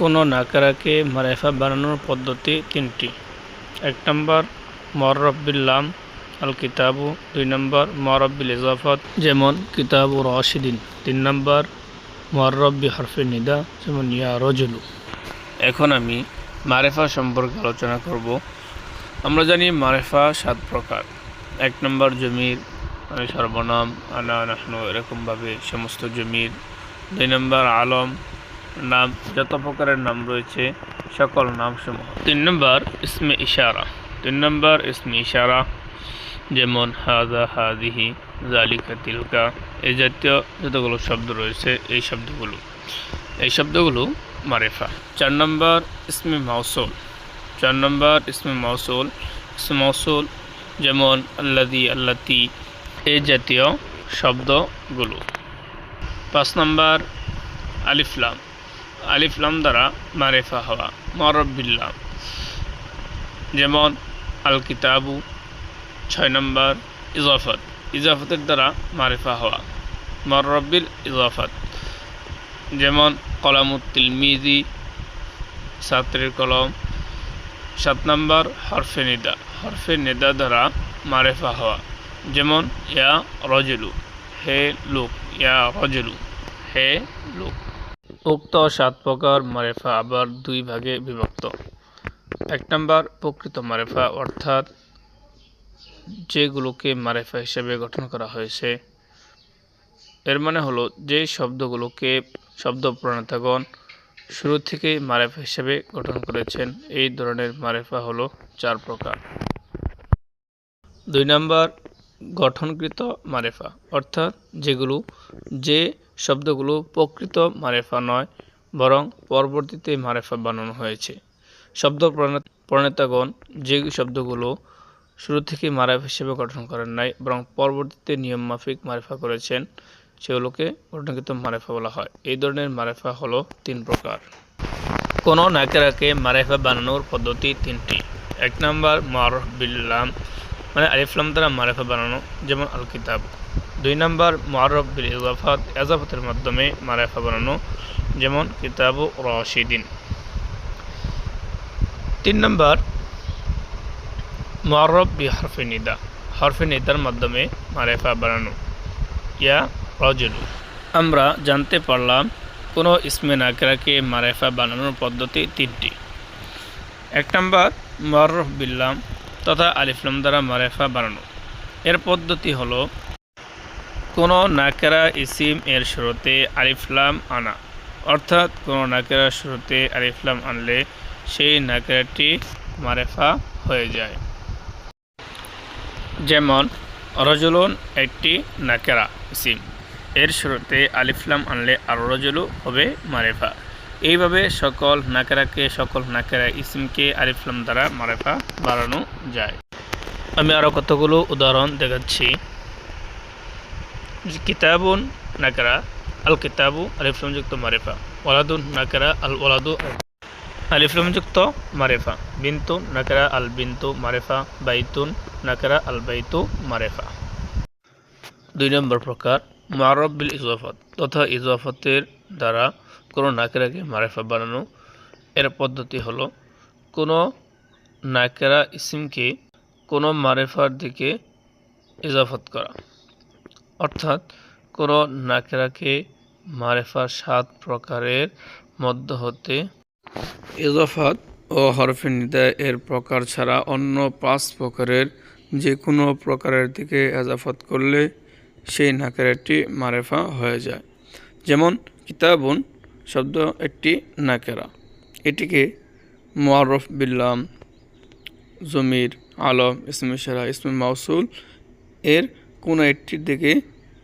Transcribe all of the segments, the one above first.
কোনো নাকারাকে মারেফা বানানোর পদ্ধতি তিনটি। এক নম্বর মরব্বিল্লাম আল কিতাবু দুই নম্বর মরব্বিল ইজাফত, যেমন কিতাবু রশিদিন। তিন নম্বর মরব্বি হরফে নিদা, যেমন ইয়া রজুলু। এখন আমি মারেফা সম্পর্কে আলোচনা করব। আমরা জানি মারেফা সাত প্রকার। এক নম্বর, জমির। মানে সর্বনাম, আনা, নাহনু, এরকমভাবে সমস্ত জমির। দুই নম্বর, আলম। নাম, যত প্রকারের নাম রয়েছে, সকল নামসমূহ। তিন নম্বর, ইসমে ইশারা। তিন নম্বর, ইসমে ইশারা, যেমন হাজা হাদিহি জালিকা তিলকা, এই জাতীয় যতগুলো শব্দ রয়েছে, এই শব্দগুলো। এই শব্দগুলো মারেফা। চার নম্বর, ইসমে মাউসুল। চার নম্বর, ইসমে মাউসুল। ইসমে মাউসুল, যেমন আল্লাদি আল্লাতি, এই জাতীয় শব্দগুলো। পাঁচ নম্বর আলিফলাম আলিফলাম দ্বারা মারেফা হওয়া। মরব্বিল্লাম যেমন আল কিতাবু ছয় নম্বর ইজাফত। ইজাফতের দ্বারা মারেফা হওয়া। মরব্বিল ইজাফত। যেমন কলামুত্তিল মিজি ছাত্রের কলম। সাত নম্বর হরফে নিদা। হরফে নেদা দ্বারা মারেফা হওয়া। যেমন ইয়া রজলু, হে লোক। ইয়া রজলু, হে লোক। উক্ত সাত প্রকার মারেফা আবার দুই ভাগে বিভক্ত। এক নম্বর, প্রকৃত মারেফা, অর্থাৎ যেগুলোকে মারেফা হিসেবে গঠন করা হয়েছে। এর মানে হলো, যে শব্দগুলোকে শব্দ প্রণেতাগণ শুরু থেকেই মারেফা হিসেবে গঠন করেছেন, এই ধরনের মারেফা হলো চার প্রকার। দুই নম্বর, গঠনকৃত মারেফা, অর্থাৎ যেগুলো যে শব্দগুলো প্রকৃত মারেফা নয়, বরং পরবর্তীতে মারেফা বানানো হয়েছে। শব্দ প্রণে- প্রণেতাগণ যে শব্দগুলো শুরু থেকে মারেফা হিসেবে গঠন করেন নাই, বরং পরবর্তীতে নিয়ম মাফিক মারেফা করেছেন, সেগুলোকে গঠনকৃত মারেফা বলা হয়। এই ধরনের মারেফা হলো তিন প্রকার। কোনো নাকেরাকে মারেফা বানানোর পদ্ধতি তিনটি। এক নম্বর মারবিল্লাম মানে আলিফলাম দ্বারা মারেফা বানানো, যেমন আল কিতাব দুই নম্বর বিল ইজাফাত এজাফতের মাধ্যমে মারেফা বানানো, যেমন কিতাবু রশিদিন। তিন নম্বর মারব বি হরফে নিদা, হরফে নিদার মাধ্যমে মারেফা বানানো। ইয়া রজুলু, আমরা জানতে পারলাম কোনো ইসমে নাকেরাকে মারেফা বানানোর পদ্ধতি তিনটি। এক নম্বর মরফ বিল্লাম তথা আলিফলাম দ্বারা মারেফা বানানো। এর পদ্ধতি হলো কোনো নাকেরা ইসিম এর শুরুতে আলিফলাম আনা। অর্থাৎ কোনো নাকেরা শুরুতে আলিফলাম আনলে সেই নাকেরাটি মারেফা হয়ে যায়। যেমন, রজলুন একটি নাকেরা ইসিম। এর শুরুতে আলিফলাম আনলে আর রজলু হবে মারেফা। এইভাবে সকল নাকেরাকে, সকল নাকেরা ইসিমকে আলিফলাম দ্বারা মারেফা বাড়ানো যায়। আমি আরও কতগুলো উদাহরণ দেখাচ্ছি। কিতাবুন নাকেরা আল কিতাবু আলিফলামযুক্ত মারেফা ওলাদুন নাকেরা আল ওলাদু আলিফলামযুক্ত মারেফা বিন্তু নাকেরা আল বিন্তু মারেফা বাইতুন নাকেরা আল বাইতু মারেফা দুই নম্বর প্রকার মারব বিল ইজাফত, তথা ইজাফতের দ্বারা কোনো নাকেরাকে মারেফা বানানো। এর পদ্ধতি হলো, কোনো নাকেরা ইসিমকে কোনো মারেফার দিকে ইজাফত করা। অর্থাৎ কোনো নাকেরাকে মারেফার সাত প্রকারের মধ্য হতে। ইজাফাত ও হরফে নিদায় এর প্রকার ছাড়া অন্য পাঁচ প্রকারের যে কোনো প্রকারের দিকে এজাফত করলে সেই নাকেরাটি মারেফা হয়ে যায়। যেমন, কিতাবুন শব্দ একটি নাকেরা। এটিকে মোয়ারফ বিল্লাম, জমির, আলম ইসমে সেরা ইসমে মাউসুল এর কোনো একটির দিকে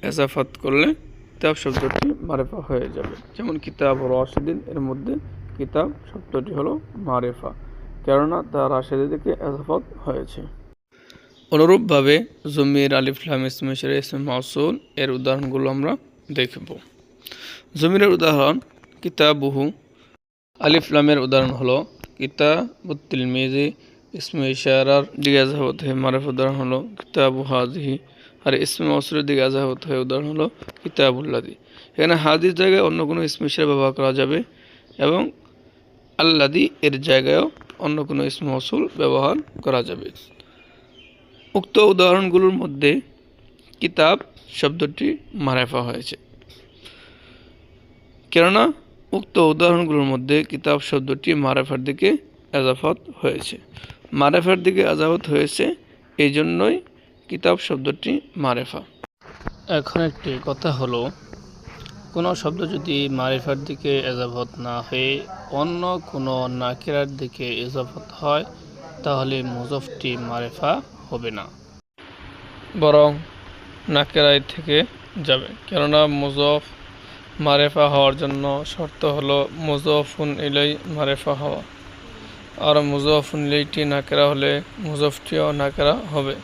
এজাফত করলে কিতাব শব্দটি মারেফা হয়ে যাবে। যেমন কিতাব রশিদিন, এর মধ্যে কিতাব শব্দটি হলো মারেফা, কেননা তা রাশেদের দিকে এজাফত হয়েছে। অনুরূপভাবে জমির আলিফলাম ইসমে সেরা ইসমে মাউসুল, এর উদাহরণগুলো আমরা দেখব। জমিরের উদাহরণ, কিতাবুহু আলিফলামের উদাহরণ হলো কিতাবুত্তিল মেজি ইসমে ইশারার আজাহত হয়ে মারেফ উদাহরণ হলো কিতাবু হাজিহি আর ইসমে মসুরের দিকে আজাহত হয়ে। উদাহরণ হলো কিতাবুল্লাদি। এখানে হাদিস জায়গায় অন্য কোনো ইসমে ইশারা ব্যবহার করা যাবে এবং আল্লাদি এর জায়গায়ও অন্য কোনো ইসম মৌসুল ব্যবহার করা যাবে। উক্ত উদাহরণগুলোর মধ্যে কিতাব শব্দটি মারেফা হয়েছে। কেননা উক্ত উদাহরণগুলোর মধ্যে কিতাব শব্দটি মারেফার দিকে এজাফত হয়েছে। মারেফার দিকে এজাফত হয়েছে এই জন্যই কিতাব শব্দটি মারেফা। এখন একটি কথা হলো কোনো শব্দ যদি মারিফার দিকে এজাফত না হয়ে অন্য কোনো নাকিরার দিকে এজাফত হয় তাহলে মুজফটি মারেফা হবে না। বরং নাকেরাই থেকে যাবে। কেননা মুজফ মারেফা হওয়ার জন্য শর্ত হলো মুজফুন ইলাই মারেফা হওয়া। আর মুজফুন ইলাইটি নাকেরা হলে মুজফটিও নাকেরা হবে।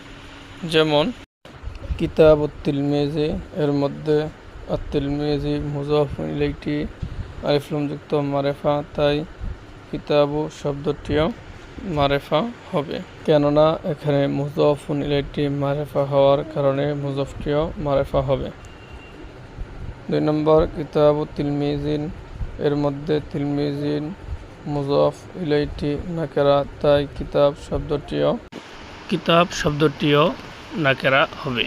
যেমন কিতাব তিলমেজি এর মধ্যে আত্তিলমেজি মুজফুন ইলাইটি আরিফলমযুক্ত মারেফা তাই কিতাবু শব্দটিও মারেফা হবে। কেননা এখানে মুজফুন ইলাইটি মারেফা হওয়ার কারণে মুজফটিও মারেফা হবে। দুই নম্বর কিতাব তিলমিজিন এর মধ্যে তিলমিজিন মুজফ ইলাইটি নাকেরা তাই কিতাব শব্দটিও কিতাব শব্দটিও নাকেরা হবে।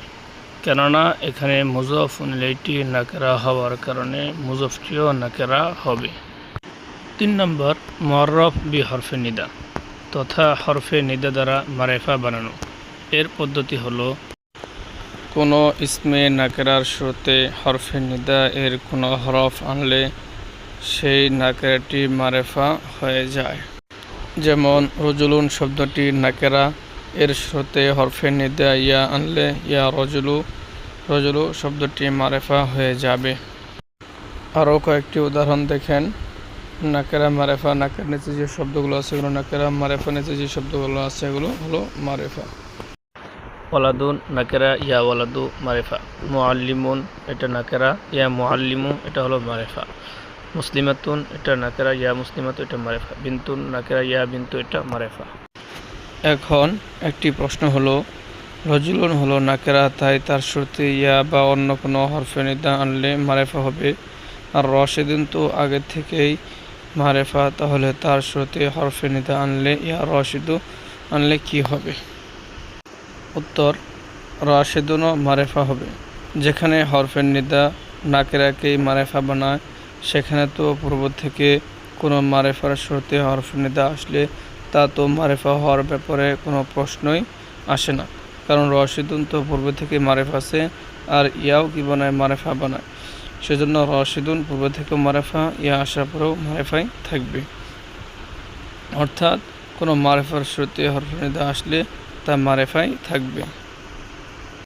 কেননা, এখানে মুজফ ইলাইটি নাকেরা হওয়ার কারণে মুজফটিও নাকেরা হবে। তিন নম্বর মরফ বি হরফে নিদা তথা হরফে নিদা দ্বারা মারেফা বানানো। এর পদ্ধতি হলো, কোনো ইসমে নাকেরার শুরুতে হরফে নিদা এর কোনো হরফ আনলে সেই নাকেরাটি মারেফা হয়ে যায়। যেমন, রজুলুন শব্দটি নাকেরা এর সাথে হরফে নিদা ইয়া আনলে ইয়া রজুলু রজুলু শব্দটি মারেফা হয়ে যাবে। আরও কয়েকটি উদাহরণ দেখেন। নাকেরা মারেফা, নাকের নিচে যে শব্দগুলো আছে এগুলো, নাকেরা মারেফা নিচে যে শব্দগুলো আছে এগুলো হলো মারেফা। ওয়ালাদুন, নাকেরা ইয়া ওয়ালাদু, মারেফা। মুআল্লিমুন, এটা নাকেরা ইয়া মুআল্লিমু, এটা হলো মারেফা। মুসলিমাতুন, এটা নাকেরা ইয়া মুসলিমাতু, এটা মারেফা। বিন্তুন, নাকেরা ইয়া বিন্তু, এটা মারেফা। এখন একটি প্রশ্ন হলো, রজুলুন হলো নাকেরা তাই তার শুরুতে ইয়া বা অন্য কোনো হরফে নিদা আনলে মারেফা হবে। আর রশেদিন তো আগে থেকেই মারেফা, তাহলে তার শুরুতে হরফে নিদা আনলে ইয়া রশিদু আনলে কি হবে? উত্তর, রাশেদুনও মারেফা হবে। যেখানে হরফের নিদা নাকেরাকেই মারেফা বানায়, সেখানে তো পূর্ব থেকে কোনো মারেফার শুরুতে হরফের নিদা আসলে তা তো মারেফা হওয়ার ব্যাপারে কোনো প্রশ্নই আসে না। কারণ রশিদুন তো পূর্ব থেকে মারেফা আছে আর ইয়াও কি বানায়, মারেফা বানায়। সেজন্য রশিদুন পূর্ব থেকেও মারেফা, ইয়া আসার পরেও মারেফাই থাকবে। অর্থাৎ কোনো মারেফার শ্রুতি হরফনিদা আসলে তা মারেফাই থাকবে।